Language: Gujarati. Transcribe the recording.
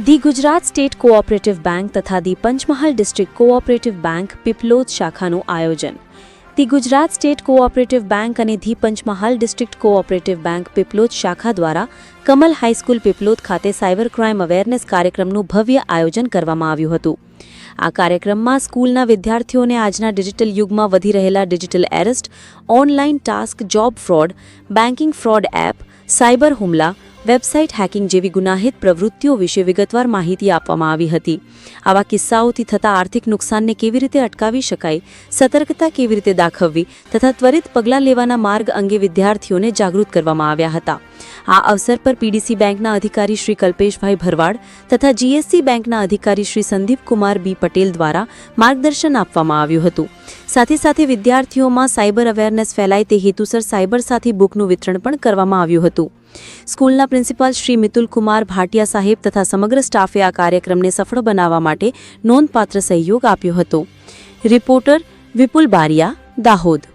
The Gujarat state cooperative bank તથા the Panchmahal district cooperative bank Piplod શાખાનું આયોજન the Gujarat state cooperative bank અને the Panchmahal district cooperative bank Piplod શાખા દ્વારા કમલ હાઈસ્કૂલ પીપલોદ ખાતે સાયબર ક્રાઇમ અવેરનેસ કાર્યક્રમનું ભવ્ય આયોજન કરવામાં આવ્યું હતું આ કાર્યક્રમમાં સ્કૂલના વિદ્યાર્થીઓને આજના ડિજિટલ યુગમાં વધી રહેલા digital arrest online task job fraud banking fraud app cyber હુમલા વેબસાઇટ હેકિંગ જેવી ગુનાહિત પ્રવૃત્તિઓ વિશે વિગતવાર માહિતી આપવામાં આવી હતી. આવા કિસ્સાઓથી થતા આર્થિક નુકસાનને કેવી રીતે અટકાવી શકાય, સતર્કતા કેવી રીતે દાખવવી, તથા ત્વરિત પગલાં લેવાના માર્ગ અંગે વિદ્યાર્થીઓને જાગૃત કરવામાં આવ્યા હતા. આ અવસર પર પીડીસી બેંકના અધિકારી શ્રી કલ્પેશભાઈ ભરવાડ તથા જીએસસી બેંકના અધિકારી શ્રી સંદીપ કુમાર બી પટેલ દ્વારા માર્ગદર્શન આપવામાં આવ્યું હતું. સાથે સાથે વિદ્યાર્થીઓમાં સાયબર અવેરનેસ ફેલાય તે હેતુસર સાયબર સાથી બુકનું વિતરણ પણ કરવામાં આવ્યું હતું. સ્કૂલના પ્રિન્સિપાલ શ્રી મિતુલ કુમાર ભાટિયા સાહેબ તથા સમગ્ર સ્ટાફે આ કાર્યક્રમને સફળ બનાવવા માટે નોંધપાત્ર સહયોગ આપ્યો હતો. રિપોર્ટર વિપુલ બારિયા, દાહોદ.